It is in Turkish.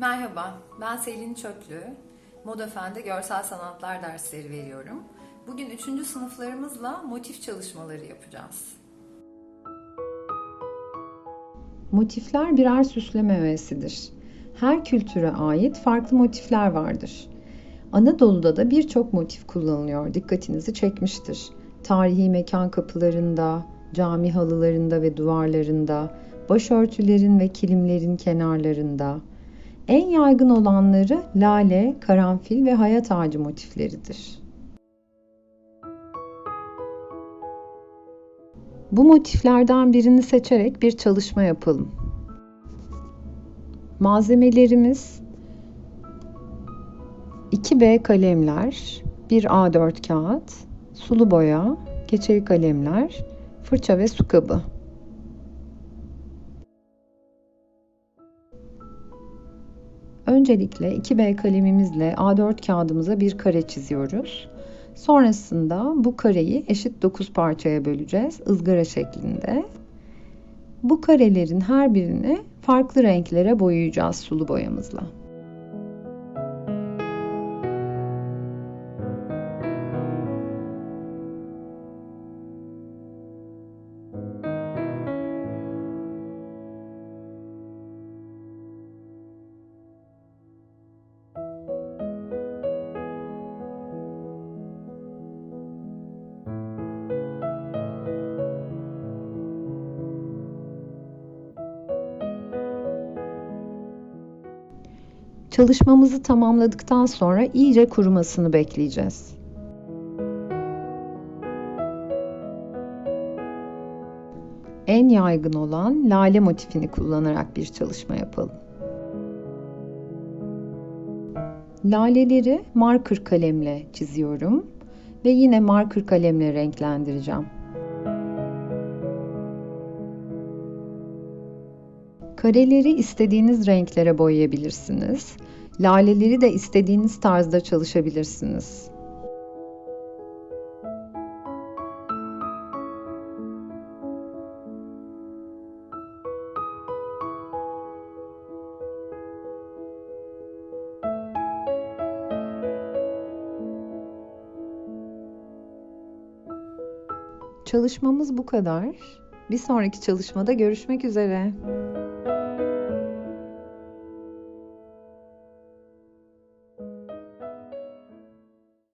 Merhaba, ben Selin Çöplü. Moda Fen'de görsel sanatlar dersleri veriyorum. Bugün 3. sınıflarımızla motif çalışmaları yapacağız. Motifler birer süsleme öğesidir. Her kültüre ait farklı motifler vardır. Anadolu'da da birçok motif kullanılıyor. Dikkatinizi çekmiştir. Tarihi mekan kapılarında, cami halılarında ve duvarlarında, başörtülerin ve kilimlerin kenarlarında. En yaygın olanları lale, karanfil ve hayat ağacı motifleridir. Bu motiflerden birini seçerek bir çalışma yapalım. Malzemelerimiz 2B kalemler, bir A4 kağıt, sulu boya, keçeli kalemler, fırça ve su kabı. Öncelikle 2B kalemimizle A4 kağıdımıza bir kare çiziyoruz. Sonrasında bu kareyi eşit 9 parçaya böleceğiz ızgara şeklinde. Bu karelerin her birini farklı renklere boyayacağız sulu boyamızla. Çalışmamızı tamamladıktan sonra iyice kurumasını bekleyeceğiz. En yaygın olan lale motifini kullanarak bir çalışma yapalım. Laleleri marker kalemle çiziyorum ve yine marker kalemle renklendireceğim. Kareleri istediğiniz renklere boyayabilirsiniz. Laleleri de istediğiniz tarzda çalışabilirsiniz. Çalışmamız bu kadar. Bir sonraki çalışmada görüşmek üzere.